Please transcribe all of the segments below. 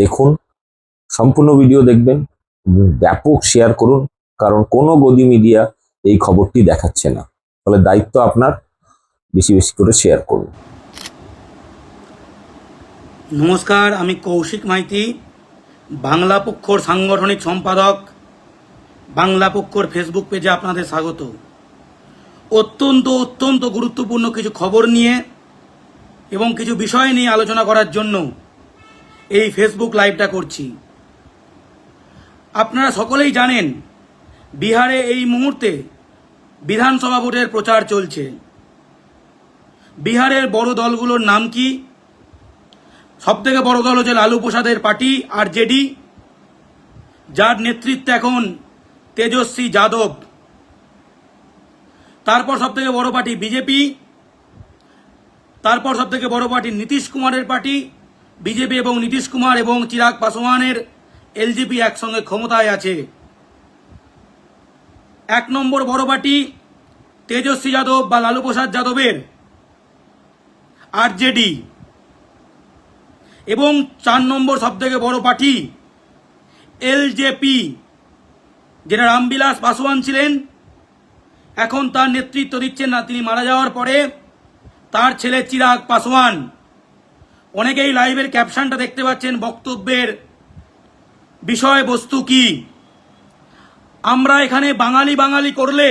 দেখুন, সম্পূর্ণ ভিডিও দেখবেন, ব্যাপক শেয়ার করুন, কারণ কোনো গদি মিডিয়া এই খবরটি দেখাচ্ছে না। ফলে দায়িত্ব আপনার, বেশি বেশি করে শেয়ার করুন। নমস্কার, আমি কৌশিক মাইতি, বাংলা পক্ষর সাংগঠনিক সম্পাদক, বাংলা পক্ষর ফেসবুক পেজে আপনাদের স্বাগত। অত্যন্ত অত্যন্ত গুরুত্বপূর্ণ কিছু খবর নিয়ে এবং কিছু বিষয় নিয়ে আলোচনা করার জন্য এই ফেসবুক লাইভটা করছি। আপনারা সকলেই জানেন, বিহারে এই মুহূর্তে বিধানসভা ভোটের প্রচার চলছে। বিহারের বড় দলগুলোর নাম কি? সব থেকে বড় দল হচ্ছে লালু প্রসাদের পার্টি, আর জেডি যার নেতৃত্বে এখন তেজস্বী যাদব। তারপর সব থেকে বড় পার্টি বিজেপি। তারপর সব থেকে বড় পার্টি নীতিশ কুমারের পার্টি। বিজেপি এবং নীতিশ কুমার এবং চিরাগ পাসওয়ানের এলজেপি একসঙ্গে ক্ষমতায় আছে। এক নম্বর বড় পার্টি তেজস্বী যাদব বা লালু প্রসাদ যাদবের আরজেডি এবং চার নম্বর সবথেকে বড় পার্টি এলজেপি যেটা রামবিলাস পাসওয়ান ছিলেন। এখন তার নেতৃত্ব দিচ্ছেন না, তিনি মারা যাওয়ার পরে তার ছেলে চিরাগ পাসওয়ান অনেকেই লাইভের ক্যাপশনটা দেখতে পাচ্ছেন, বক্তব্যের বিষয়বস্তু কি? আমরা এখানে বাঙালি বাঙালি করলে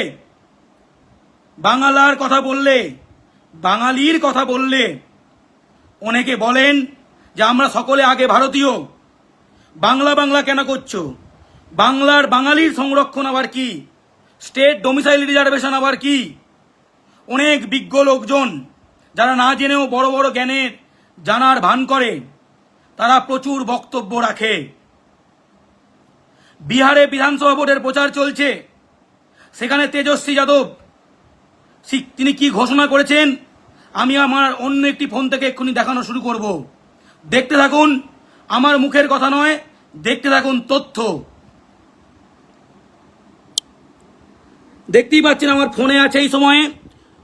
বাংলার কথা বললে, বাঙালির কথা বললে অনেকে বলেন যে আমরা সকলে আগে ভারতীয়। বাংলা বাংলা কেন করছ? বাংলার বাঙালির সংরক্ষণ আবার কি? স্টেট ডোমিসাইল রিজার্ভেশন আবার কি? অনেক বিজ্ঞ লোকজন, যারা না জেনেও বড় বড় জ্ঞানের জানার ভান করে, তারা প্রচুর বক্তব্য রাখে। বিহারে বিধানসভা ভোটের প্রচার চলছে। সেখানে তেজস্বী যাদব তিনি কি ঘোষণা করেছেন? আমি আমার অন্য একটি ফোন থেকে এক্ষুনি দেখানো শুরু করব। দেখতে থাকুন, আমার মুখের কথা নয়, দেখতে থাকুন তথ্য। দেখতেই পাচ্ছেন আমার ফোনে আছে এই সময়ে,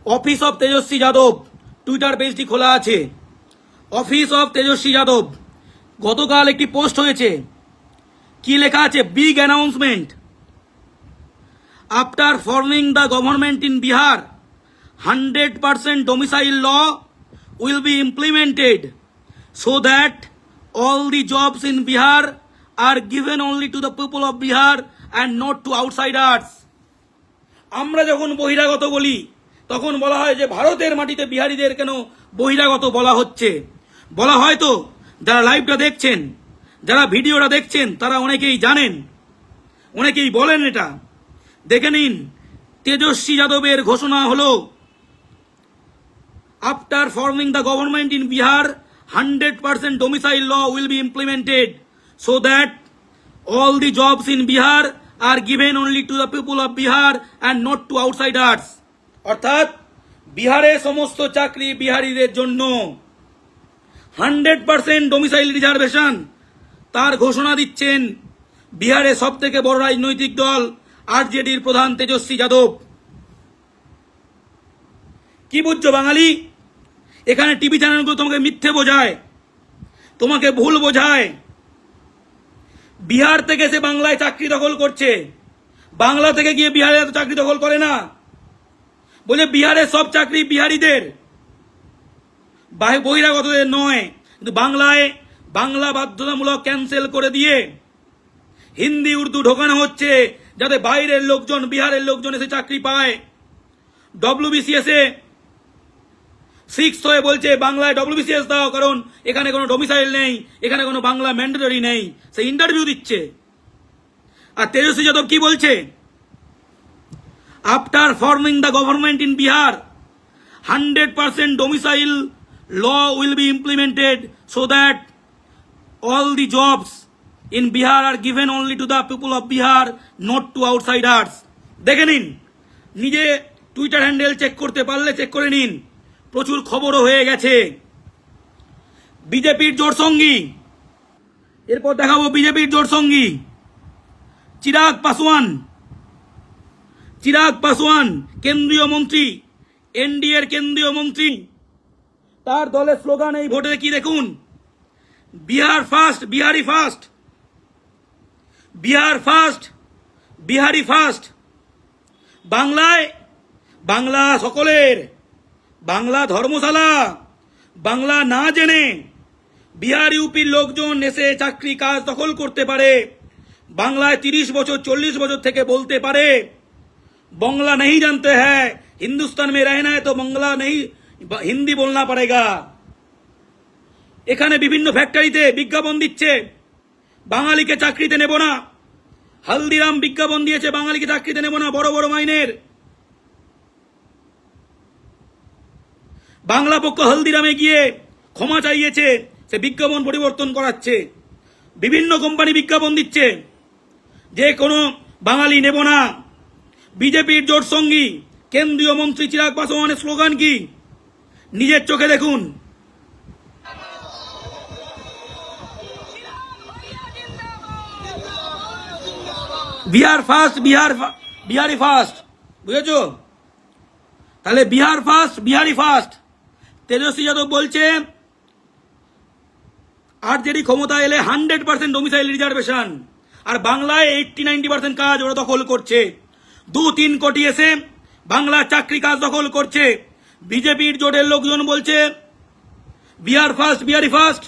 office of Tejashwi Yadav, Twitter পেজটি খোলা আছে। Office of Tejashwi Yadav. গতকাল একটি পোস্ট হয়েছে। কি লেখা আছে? Big announcement. After forming the government in Bihar, hundred percent domicile law will be implemented so that all the jobs in Bihar are given only to the people of Bihar and not to outsiders. আমরা যখন বহিরাগত বলি, তখন বলা হয় যে ভারতের মাটিতে বিহারিদের কেন বহিরাগত বলা হচ্ছে? বলা হয়তো যারা লাইভটা দেখছেন, যারা ভিডিওটা দেখছেন, তারা অনেকেই জানেন, অনেকেই বলেন এটা। দেখে নিন, তেজস্বী যাদবের ঘোষণা হল after forming the government in Bihar hundred percent domicile law will be implemented so that all the jobs in Bihar are given only to the people of Bihar and not to outsiders অর্থাৎ বিহারে সমস্ত চাকরি বিহারীদের জন্য। Hundred percent domicile reservation তার ঘোষণা দিচ্ছেন বিহারে সব থেকে বড় রাজনৈতিক দল আরজেডির প্রধান তেজস্বী যাদব। কি বুঝছ বাঙালি? এখানে টিভি চ্যানেলগুলো তোমাকে মিথ্যে বোঝায়, তোমাকে ভুল বোঝায়। বিহার থেকে সে বাংলায় চাকরি দখল করছে, বাংলা থেকে গিয়ে বিহারে চাকরি দখল করে না। বলে বিহারের সব চাকরি বিহারিদের। বাহি- বহিরাগতদের নয়, কিন্তু বাংলায় বাংলা বাধ্যতামূলক ক্যান্সেল করে দিয়ে হিন্দি, উর্দু ঢোকানো হচ্ছে যাতে বাইরের লোকজন, বিহারের লোকজন এসে চাকরি পায়। ডব্লিউবিসিএস এ সিক্স হয়ে বলছে, বাংলায় ডব্লিউবিসিএস দাও, কারণ এখানে কোনো ডোমিসাইল নেই, এখানে কোনো বাংলা ম্যান্ডেটরি নেই। সে ইন্টারভিউ দিচ্ছে। আর তেজস্বী যাদব কি বলছে? After forming the government in Bihar hundred percent domicile law will be implemented so that all the jobs in Bihar are given only to the people of Bihar, not to outsiders. দেখে নিন নিজে Twitter handle check করতে পারলে check করে নিন। প্রচুর খবরও হয়ে গেছে। বিজেপির জোট সঙ্গী। এরপর দেখাবো বিজেপির জোট সঙ্গী। চিরাগ পাসওয়ান চিরাগ পাসওয়ান কেন্দ্রীয় মন্ত্রী এনডিএর কেন্দ্রীয় মন্ত্রী। তার দলের স্লোগান এই ভোটে কি দেখুন? Bihar first, Bihari first. Bihar first, Bihari first. বাংলায়, বাংলা সকলের, বাংলা ধর্মশালা, বাংলা না জেনে বিহার ইউপির লোকজন এসে চাকরি কাজ দখল করতে পারে। বাংলায় তিরিশ বছর, চল্লিশ বছর থেকে বলতে পারে। বাংলা নেই জানতে হ্যাঁ হিন্দুস্তান মে রহনা তো বাংলা নেই হিন্দি বলনা পড়েগা এখানে বিভিন্ন ফ্যাক্টরিতে বিজ্ঞাপন দিচ্ছে। বাঙালিকে চাকরিতে নেব না। হালদিরাম বিজ্ঞাপন দিয়েছে, বাঙালিকে চাকরিতে নেব না, বড় বড় মাইনের। বাংলা পক্ষ হলদিরামে গিয়ে ক্ষমা চাইয়েছে, সে বিজ্ঞাপন পরিবর্তন করাচ্ছে। বিভিন্ন কোম্পানি বিজ্ঞাপন দিচ্ছে। যে কোনো বাঙালি নেব না। বিজেপির জোট সঙ্গী, কেন্দ্রীয় মন্ত্রী চিরাগ পাসওয়ানের স্লোগান কি? নিজের চোখে দেখুন। বিহার ফার্স্ট বিহার বিহারি ফার্স্ট বুঝেছ? তাহলে বিহার ফার্স্ট বিহারি ফার্স্ট তেজস্বী যাদব বলছে আরজেডি ক্ষমতা এলে হান্ড্রেড পার্সেন্ট ডোমিসাইল রিজার্ভেশন আর বাংলায় এইটটি নাইনটি পার্সেন্ট কাজ ওরা দখল করছে। দু তিন কোটি এসে বাংলার চাকরি কাজ দখল করছে। বিজেপির জোটের লোকজন বলছে বিহার ফার্স্ট বিহারি ফার্স্ট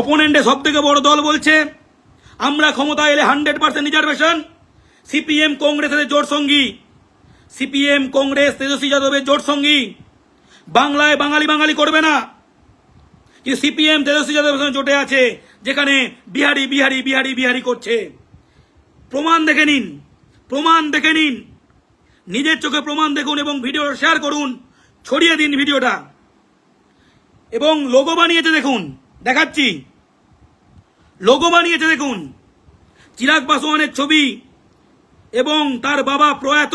অপোনেন্টে সব থেকে বড় দল বলছে, আমরা ক্ষমতা এলে হান্ড্রেড পার্সেন্ট রিজার্ভেশন সিপিএম কংগ্রেসের জোট সঙ্গী সিপিএম কংগ্রেস তেজস্বী যাদবের জোট সঙ্গী, বাংলায় বাঙালি বাঙালি করবে না। কিন্তু সিপিএম তেজস্বী যাদবের সঙ্গে জোটে আছে, যেখানে বিহারি বিহারি বিহারি বিহারি করছে। প্রমাণ দেখে নিন, প্রমাণ দেখে নিন। নিজের চোখে প্রমাণ দেখুন এবং ভিডিও শেয়ার করুন। ছড়িয়ে দিন ভিডিওটা এবং লোগো বানিয়েছে দেখুন। দেখাচ্ছি। লোগো বানিয়েছে দেখুন। চিরাগ পাসোয়ানের ছবি এবং তার বাবা প্রয়াত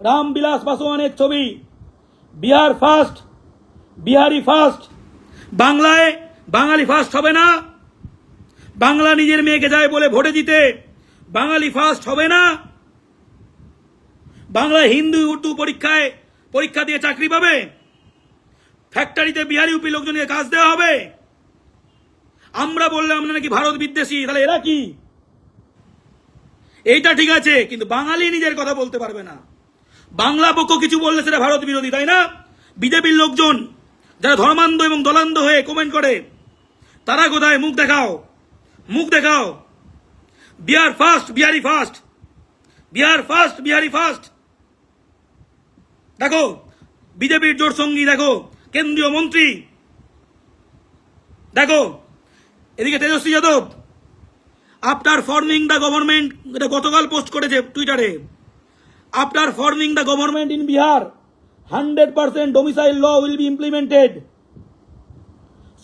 রামবিলাস পাসোয়ানের ছবি। বিহার ফার্স্ট বিহারি ফার্স্ট বাংলায় বাঙালি ফার্স্ট হবে না। বাংলা নিজের মেয়েকে যায় বলে ভোটে দিতে বাঙালি ফার্স্ট হবে না। বাংলা হিন্দু উর্দু পরীক্ষায় পরীক্ষা দিয়ে চাকরি পাবে। ফ্যাক্টরিতে বিহারি উপি লোকজনকে কাজ দেওয়া হবে। আমরা বললে আমরা নাকি ভারত বিদ্বেষী? তাহলে এরা কি? এইটা ঠিক আছে, কিন্তু বাঙালি নিজের কথা বলতে পারবে না। বাংলা পক্ষ কিছু বললে সেটা ভারত বিরোধী, তাই না? বিজেপির লোকজন যারা ধর্মান্ধ এবং দলান্ধ হয়ে কমেন্ট করে, তারা কোথায়? মুখ দেখাও। মুখ দেখাও। Bihar first, Bihari first. Bihar first, Bihari first. দেখো বিজেপির জোট সঙ্গী দেখো কেন্দ্রীয় মন্ত্রী। দেখো এদিকে Tejashwi Yadav after forming the government এটা গতকাল পোস্ট করেছে টুইটারে after forming the government in Bihar hundred percent domicile law will be implemented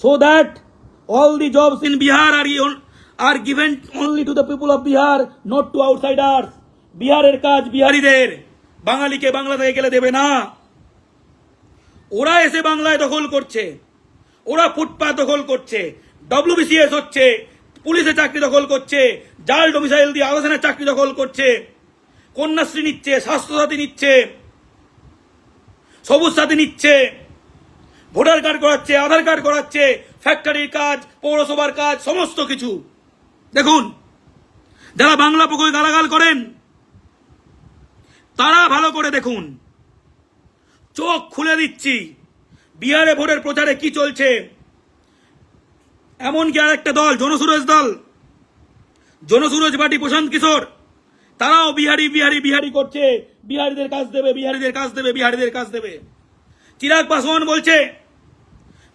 so that all the jobs in Bihar are, are given only to the people of Bihar not to outsiders বিহারের কাজ বিহারিদের বাঙালিকে বাংলা থেকে গেলে দেবে না। ওরা এসে বাংলায় দখল করছে। ওরা ফুটপাত দখল করছে। ডব্লিউবিসিএস হচ্ছে, পুলিশে চাকরি দখল করছে, জাল ডোমিসাইল দিয়ে আলোচনার চাকরি দখল করছে, কন্যাশ্রী নিচ্ছে, স্বাস্থ্যসাথী নিচ্ছে, সবুজ সাথী নিচ্ছে, ভোটার কার্ড করাচ্ছে, আধার কার্ড করাচ্ছে ফ্যাক্টরির কাজ, পৌরসভার কাজ, সমস্ত কিছু। দেখুন, যারা বাংলা পক্ষে গালাগাল করেন তারা ভালো করে দেখুন। চোখ খুলে দিচ্ছি। বিহারে ভোটের প্রচারে কি চলছে? এমনকি আর একটা দল, জনসুরজ দল। জনসুরজ পার্টি প্রশান্ত কিশোর। তারাও বিহারি বিহারি বিহারি করছে। বিহারিদের কাজ দেবে, বিহারিদের কাজ দেবে, বিহারিদের কাজ দেবে। চিরাগ পাসওয়ান বলছে,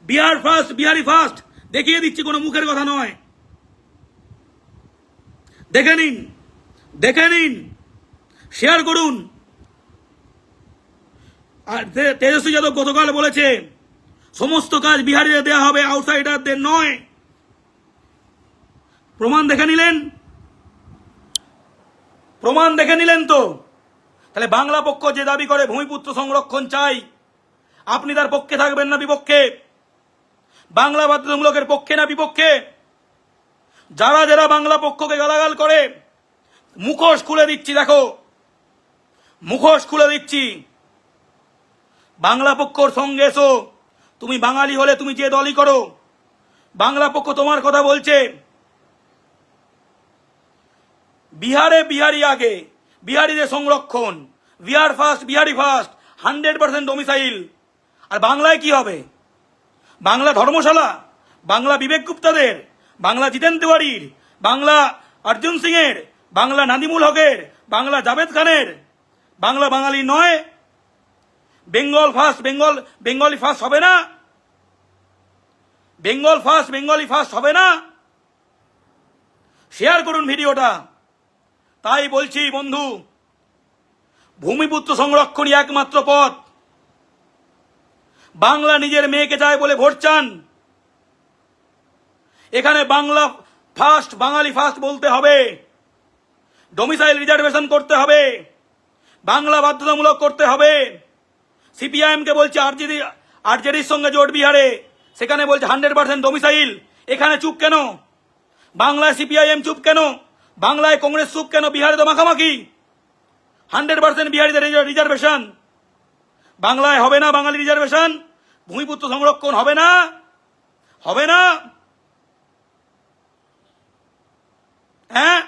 বিহার ফার্স্ট বিহারি ফার্স্ট দেখিয়ে দিচ্ছি, কোনো মুখের কথা নয়। দেখে নিন দেখে নিন শেয়ার করুন। আর তেজস্বী যাদব গতকাল বলেছে, সমস্ত কাজ বিহারিদের দেওয়া হবে আউটসাইডারদের নয়। প্রমাণ দেখে নিলেন? প্রমাণ দেখে নিলেন তো? তাহলে বাংলা পক্ষ যে দাবি করে ভূমিপুত্র সংরক্ষণ চাই, আপনি তার পক্ষে থাকবেন না বিপক্ষে? বাংলা বাধ্যতামূলকের পক্ষে না বিপক্ষে? যারা যারা বাংলা পক্ষকে গালাগাল করে, মুখোশ খুলে দিচ্ছি, দেখো। মুখোশ খুলে দিচ্ছি। বাংলা পক্ষর সঙ্গে এসো। তুমি বাঙালি হলে তুমি যে দলই করো। বাংলা পক্ষ তোমার কথা বলছে। বিহারে বিহারি আগে, বিহারিদের সংরক্ষণ। Bihar first Bihari first hundred percent domicile আর বাংলায় কি হবে? বাংলা ধর্মশালা, বাংলা বিবেক গুপ্তাদের, বাংলা জিতেন তিওয়ারির, বাংলা অর্জুন সিংয়ের, বাংলা নাদিমুল হকের, বাংলা জাভেদ খানের। বাংলা বাঙালি নয় Bengal first, Bengal, Bengali first হবে না। বেঙ্গল ফার্স্ট, বেঙ্গলি ফার্স্ট হবে না। শেয়ার করুন ভিডিওটা। তাই বলছি, বন্ধু, ভূমিপুত্র সংরক্ষণই একমাত্র পথ। বাংলা নিজের মেয়েকে চায় বলে ভোট চান। এখানে বাংলা ফার্স্ট, বাঙালি ফার্স্ট বলতে হবে। ডোমিসাইল রিজার্ভেশন করতে হবে। বাংলা বাধ্যতামূলক করতে হবে। সিপিআইএমকে বলছে আরজেডি আরজেডির সঙ্গে জোট বিহারে। সেখানে বলছে হান্ড্রেড পার্সেন্ট ডোমিসাইল এখানে চুপ কেন? বাংলায় সিপিআইএম চুপ কেন? বাংলায় কংগ্রেস চুপ কেন? বিহারে তো মাখামাখি। হান্ড্রেড পার্সেন্ট বিহারিদের রিজার্ভেশন। বাংলায় হবে না বাঙালি রিজার্ভেশন? ভূমিপুত্র সংরক্ষণ হবে না? হবে না? হ্যাঁ?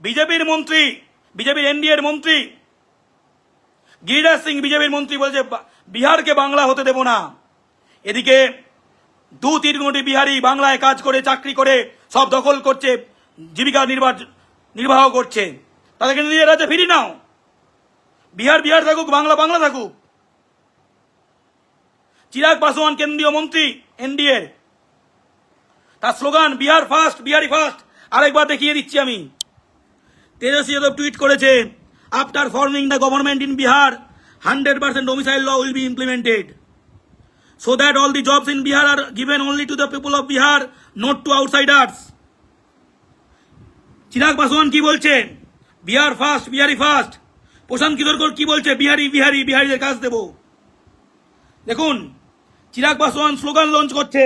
বিজেপির মন্ত্রী, বিজেপির এনডিএর মন্ত্রী গিরিরাজ সিং বিজেপির মন্ত্রী বলছে বিহারকে বাংলা হতে দেব না। এদিকে দু তিন কোটি বিহারি বাংলায় কাজ করে, চাকরি করে, সব দখল করছে, জীবিকা নির্বাহ নির্বাহ করছে। তাদেরকে নিজের রাজ্যে ফিরি নাও, বিহার বিহার থাকুক, বাংলা বাংলা থাকুক। চিরাগ পাসওয়ান কেন্দ্রীয় মন্ত্রী এনডিএ তার slogan, Bihar first, Bihari first. আরেকবার দেখিয়ে দিচ্ছি আমি। তেজস্বী যাদব টুইট করেছে after forming the government in Bihar hundred percent domicile law will be implemented so that all the jobs in Bihar are given only to the people of Bihar, not to outsiders. Chirag Paswan কি বলছে Bihar first Bihari first Prashant কিশোরকর কি বলছে বিহারি বিহারি বিহারিদের কাজ দেব দেখুন Chirag Paswan slogan launch করছে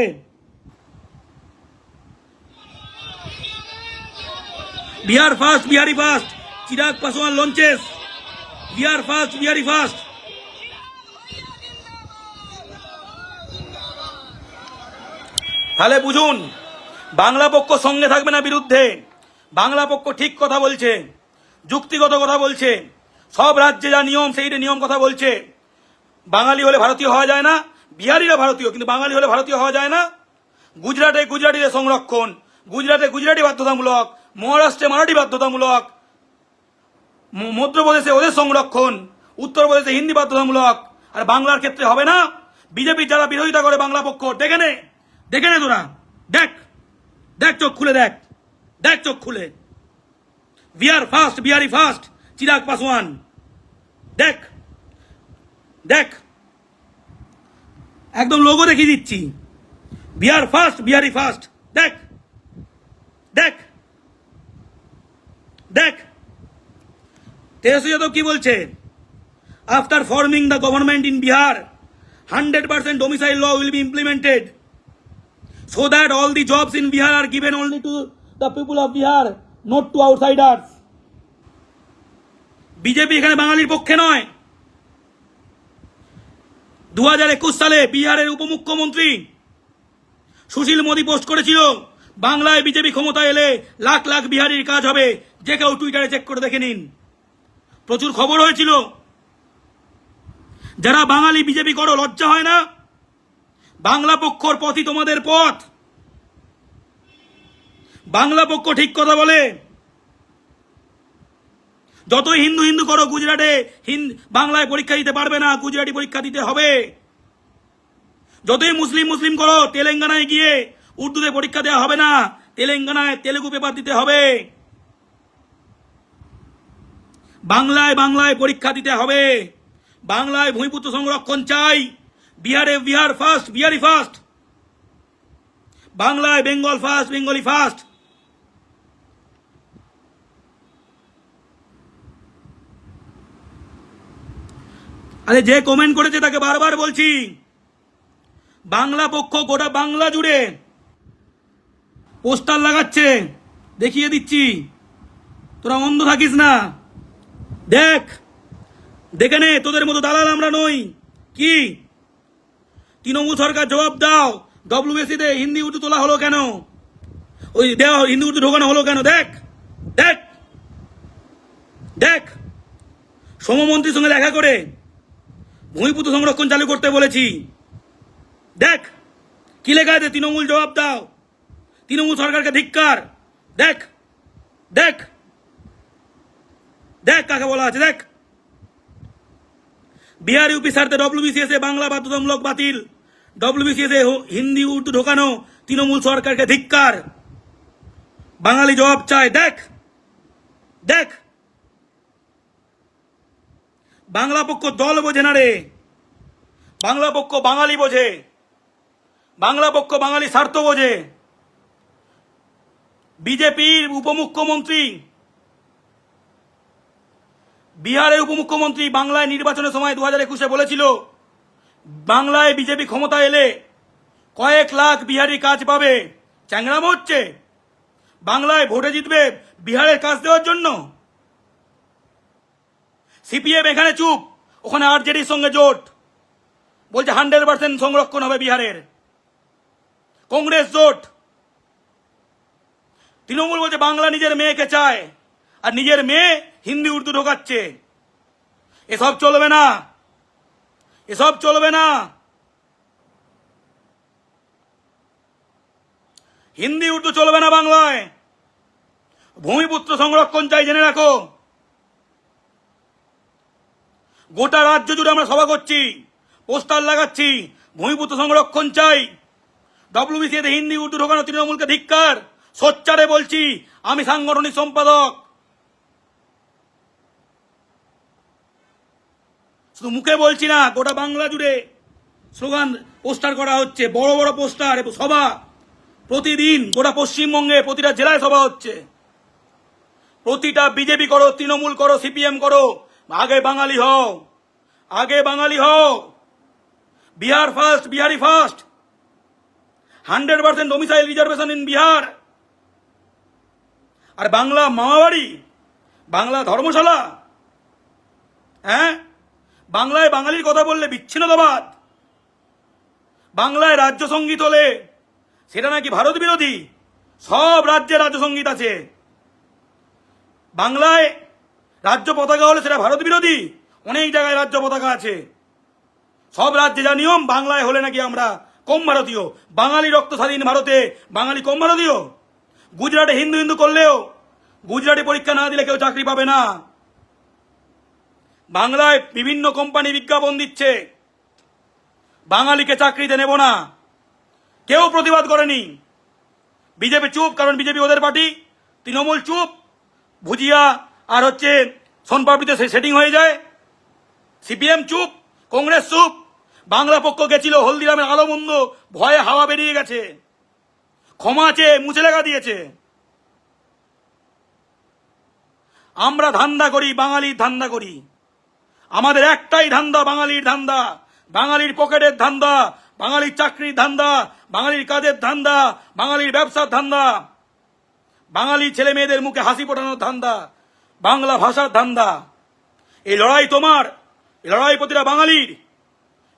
Bihar first Bihari first Chirag Paswan launches Bihar first Bihari first তাহলে বুঝুন, বাংলা পক্ষ সঙ্গে থাকবে না বিরুদ্ধে। বাংলা পক্ষ ঠিক কথা বলছে, যুক্তিগত কথা বলছে, সব রাজ্যে যা নিয়ম, সেই নিয়ম কথা বলছে। বাঙালি হলে ভারতীয় হওয়া যায় না, বিহারিরা ভারতীয়, কিন্তু বাঙালি হলে ভারতীয় হওয়া যায় না। গুজরাটে গুজরাটিদের সংরক্ষণ, গুজরাটে গুজরাটি বাধ্যতামূলক, মহারাষ্ট্রে মারাঠি বাধ্যতামূলক মধ্যপ্রদেশে ওদের সংরক্ষণ, উত্তরপ্রদেশে হিন্দি বাধ্যতামূলক আর বাংলার ক্ষেত্রে হবে না? বিজেপি যারা বিরোধিতা করে বাংলা পক্ষ, দেখে নে দেখে নে তোরা, দেখ দেখ চোখ খুলে দেখ দেখ চোখ খুলে। বিহার ফার্স্ট বিহারি ফার্স্ট চিরাগ পাসওয়ান দেখ দেখ। একদম লোগো দেখিয়ে দিচ্ছি। বিহার ফার্স্ট বিহারি ফার্স্ট দেখ দেখ দেখ। তেজস্বী যাদব কি বলছে after forming the government in Bihar hundred percent domicile law will be implemented so that all the jobs in Bihar are given only to the people of Bihar, not to outsiders. BJP এখানে বাঙালির পক্ষে নয়। দু হাজার একুশ সালে বিহারের উপমুখ্যমন্ত্রী সুশীল মোদী পোস্ট করেছিল বাংলায় বিজেপি ক্ষমতায় এলে লাখ লাখ বিহারির কাজ হবে। যে কেউ টুইটারে চেক করে দেখে নিন। প্রচুর খবর হয়েছিল। যারা বাঙালি বিজেপি করো, লজ্জা হয় না? বাংলা পক্ষর পথই তোমাদের পথ। বাংলা পক্ষ ঠিক কথা বলে, যতই হিন্দু হিন্দু করো, গুজরাটে বাংলায় পরীক্ষা দিতে পারবে না, গুজরাটি পরীক্ষা দিতে হবে। যতই মুসলিম মুসলিম করো, তেলেঙ্গানায় গিয়ে উর্দুতে পরীক্ষা দেওয়া হবে না, তেলেঙ্গানায় তেলেগু পেপার দিতে হবে। বাংলায় বাংলায় পরীক্ষা দিতে হবে। বাংলায় ভূমিপুত্র সংরক্ষণ চাই। বিহারে বিহার ফার্স্ট বিহারি ফার্স্ট বাংলায় বেঙ্গল ফার্স্ট বেঙ্গলি ফার্স্ট আরে যে কমেন্ট করেছে তাকে বারবার বলছি। বাংলা পক্ষ গোটা বাংলা জুড়ে পোস্টার লাগাচ্ছে। দেখিয়ে দিচ্ছি। তোরা অন্ধ থাকিস না। দেখ, দেখে নে, তোদের মতো দালাল আমরা নই। কি? তৃণমূল সরকার জবাব দাও। ডব্লিউবিসিতে হিন্দি উর্দু তোলা হলো কেন? ওই দেওয়া হিন্দি উর্দু ঢোকানো হলো কেন? দেখ দেখ দেখ। সমমন্ত্রীর সঙ্গে দেখা করে ভূমিপুত্র সংরক্ষণ চালু করতে বলেছি। দেখ, কি লেখা আছে? তৃণমূল জবাব দাও। তৃণমূল সরকারকে ধিক্কার। দেখ দেখ। দেখ কাকে বলা আছে, দেখ। বিহার ইউপি স্বার্থে ডব্লিউবিসিএস এ বাংলা বাধ্যতামূলক বাতিল। ডব্লিউবিসিএস এ হিন্দি উর্দু ঢোকানো তৃণমূল সরকারকে ধিক্কার। বাঙালি জবাব চায়, দেখ। দেখ। বাংলা পক্ষ দল বোঝে না রে। বাংলা পক্ষ বাঙালি বোঝে। বাংলা পক্ষ বাঙালি স্বার্থ বোঝে। বিজেপির উপমুখ্যমন্ত্রী বিহারের উপমুখ্যমন্ত্রী বাংলায় নির্বাচনের সময় দু হাজার একুশে বলেছিল, বাংলায় বিজেপি ক্ষমতা এলে কয়েক লাখ বিহারি কাজ পাবে, চ্যাংরাম হচ্ছে। বাংলায় ভোটে জিতবে বিহারের কাজ দেওয়ার জন্য। সিপিএম এখানে চুপ, ওখানে আরজেডির সঙ্গে জোট। বলছে হান্ড্রেড পার্সেন্ট সংরক্ষণ হবে বিহারের। কংগ্রেস জোট। তৃণমূল বলছে বাংলা নিজের মেয়েকে চায়। আর নিজের মেয়ে হিন্দি, উর্দু ঢোকাচ্ছে। এসব চলবে না। এসব চলবে না। হিন্দি, উর্দু চলবে না বাংলায়। ভূমিপুত্র সংরক্ষণ চাই জেনে রাখো। গোটা রাজ্য জুড়ে আমরা সভা করছি, পোস্টার লাগাচ্ছি, ভূমিপুত্র সংরক্ষণ চাই। ডব্লিউবিসিতে হিন্দি, উর্দু ঢোকানো তৃণমূলকে ধিক্কার। সোচ্চারে বলছি, আমি সাংগঠনিক সম্পাদক। শুধু মুখে বলছি না, গোটা বাংলা জুড়ে স্লোগান পোস্টার করা হচ্ছে, বড় বড় পোস্টার সভা। প্রতিদিন গোটা পশ্চিমবঙ্গে প্রতিটা জেলায় সভা হচ্ছে। প্রতিটা বিজেপি করো, তৃণমূল করো, সিপিএম করো, আগে বাঙালি হও, আগে বাঙালি হও। Bihar first Bihari first hundred percent domicile reservation in Bihar. আর বাংলা মামাবাড়ি, বাংলা ধর্মশালা হ্যাঁ? বাংলায় বাঙালির কথা বললে বিচ্ছিন্নতাবাদ বাংলায় রাজ্য সংগীত হলে সেটা নাকি ভারত বিরোধী? সব রাজ্যে রাজ্য সংগীত আছে। বাংলায় রাজ্য পতাকা হলে সেটা ভারত বিরোধী? অনেক জায়গায় রাজ্য পতাকা আছে। সব রাজ্যে যা নিয়ম, বাংলায় হলে নাকি আমরা কম ভারতীয়। বাঙালি রক্ত স্বাধীন ভারতে বাঙালি কম ভারতীয়। গুজরাটে হিন্দু হিন্দু করলেও গুজরাটে পরীক্ষা না দিলে কেউ চাকরি পাবে না। বাংলায় বিভিন্ন কোম্পানি বিজ্ঞাপন দিচ্ছে। বাঙালিকে চাকরিতে নেব না। কেউ প্রতিবাদ করেনি। বিজেপি চুপ, কারণ বিজেপি ওদের পার্টি। তৃণমূল চুপ। ভুজিয়া আর হচ্ছে সোনপাপড়িতে সেটিং হয়ে যায়। সিপিএম চুপ, কংগ্রেস চুপ। বাংলা পক্ষ গেছিল হলদিরামের আলো বন্ধ ভয়ে হাওয়া বেরিয়ে গেছে। ক্ষমা চেয়ে মুছে লেখা দিয়েছে। আমরা ধান্দা করি বাঙালির ধান্দা করি। আমাদের একটাই ধান্দা, বাঙালির ধান্দা। বাঙালির পকেটের ধান্দা, বাঙালির চাকরির ধান্দা, বাঙালির কাজের ধান্দা, বাঙালির ব্যবসার ধান্দা। বাঙালি ছেলে মেয়েদের মুখে হাসি ফোটানোর ধান্দা, বাংলা ভাষার ধান্দা। এই লড়াই তোমার, এই লড়াই প্রতিটা বাঙালির।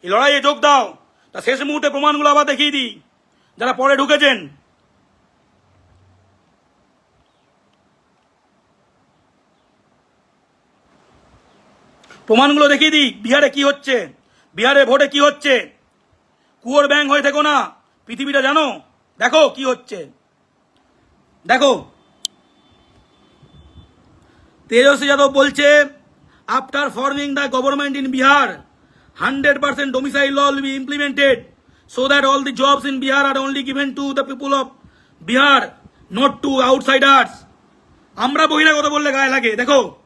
এই লড়াইয়ে যোগ দাও। তা শেষ মুহূর্তে প্রমাণগুলো আবার দেখিয়ে দিই। যারা পরে ঢুকেছেন প্রমাণগুলো দেখিয়ে দিই। বিহারে কি হচ্ছে? বিহারে ভোটে কি হচ্ছে? কুয়োর ব্যাং হয়ে থেকো না। পৃথিবীটা জানো? দেখো কি হচ্ছে। দেখো। তেজস্বী যাদব বলছে after forming the government in Bihar hundred percent domicile law be implemented so that all the jobs in Bihar are only given to the people of Bihar not to outsiders আমরা বহিরাগত বললে গায়ে লাগে। দেখো।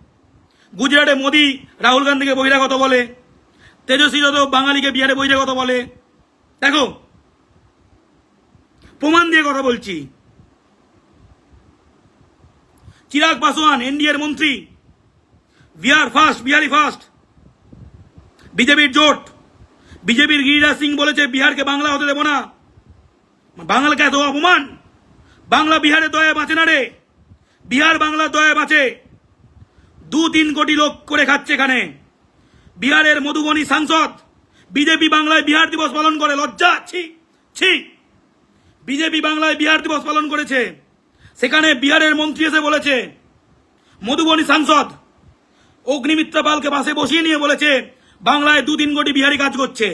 গুজরাটে মোদি রাহুল গান্ধীকে বহিরাগত বলে, তেজস্বী যাদব বাঙালিকে বিহারে বহিরাগত বলে। দেখো, প্রমাণ দিয়ে কথা বলছি। চিরাগ পাসওয়ান এনডিএর মন্ত্রী, বিহার ফার্স্ট বিহারি ফার্স্ট। বিজেপির জোট, বিজেপির গিরিরাজ সিং বলেছে, বিহারকে বাংলা হতে দেব না। বাংলাকে এত অপমান? বাংলা বিহারে দয়া বাঁচে না রে। বিহার বাংলা দয়া বাঁচে। দু তিন কোটি লোক করে খাচ্ছে এখানে। বিহারের মধুবনী সাংসদ, বিজেপি বাংলায় বিহার দিবস পালন করে, লজ্জা, ছি ছি। বিজেপি বাংলায় বিহার দিবস পালন করেছে। সেখানে বিহারের মন্ত্রী এসে বলেছে, মধুবনী সাংসদ, অগ্নিমিত্রা পালকে পাশে বসিয়ে নিয়ে বলেছে, বাংলায় দু তিন কোটি বিহারি কাজ করছে।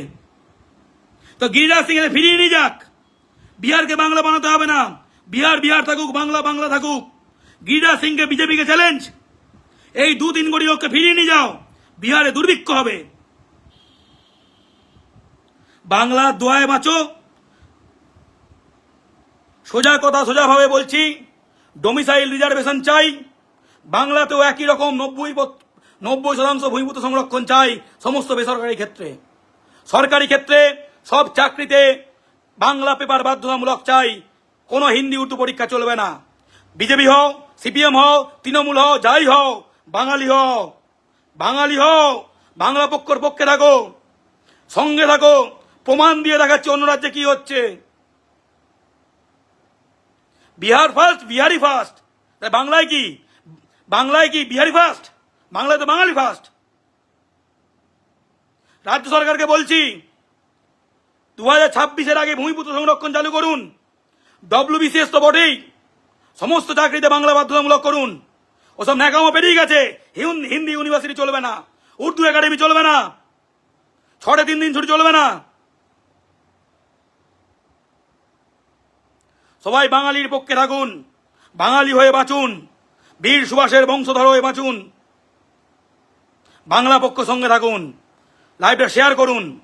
তো গিরিরাজ সিং ফিরিয়ে নিয়ে যাক। বিহারকে বাংলা বানাতে হবে না। বিহার বিহার থাকুক, বাংলা বাংলা থাকুক। গিরিরাজ সিংকে বিজেপিকে চ্যালেঞ্জ এই দু তিন কোটি লোককে ফিরিয়ে নিয়ে যাও। বিহারে দুর্ভিক্ষ হবে। বাংলা দোয়ায় বাঁচো। সোজা কথা সোজাভাবে বলছি ডোমিসাইল রিজার্ভেশন চাই। বাংলাতেও একই রকম নব্বই নব্বই শতাংশ ভূমিভূত সংরক্ষণ চাই সমস্ত বেসরকারি ক্ষেত্রে। সরকারি ক্ষেত্রে সব চাকরিতে বাংলা পেপার বাধ্যতামূলক চাই। কোনো হিন্দি উর্দু পরীক্ষা চলবে না। বিজেপি হও, সিপিএম হও, তৃণমূল হও, যাই হও বাঙালি হও বাঙালি হও, বাংলা পক্ষর পক্ষে থাকো সঙ্গে থাকো প্রমাণ দিয়ে দেখাচ্ছে অন্য রাজ্যে কি হচ্ছে। বিহার ফার্স্ট বিহারি ফার্স্ট বাংলায় কি? বাংলায় কি বিহারি ফার্স্ট বাংলায় তো বাঙালি ফার্স্ট রাজ্য সরকারকে বলছি দু হাজার ছাব্বিশের আগে ভূমিপুত্র সংরক্ষণ চালু করুন। ডব্লিউবিসিএস তো বটেই। সমস্ত চাকরিতে বাংলা বাধ্যতামূলক করুন। ওসব ন্যাকামো পেরিয়ে গেছে। হিন্দি ইউনিভার্সিটি চলবে না। উর্দু একাডেমি চলবে না। ছটে তিন দিন ছুটি চলবে না। সবাই বাঙালির পক্ষে থাকুন। বাঙালি হয়ে বাঁচুন। বীর সুভাষের বংশধর হয়ে বাঁচুন। বাংলা পক্ষ সঙ্গে থাকুন। লাইভটা শেয়ার করুন।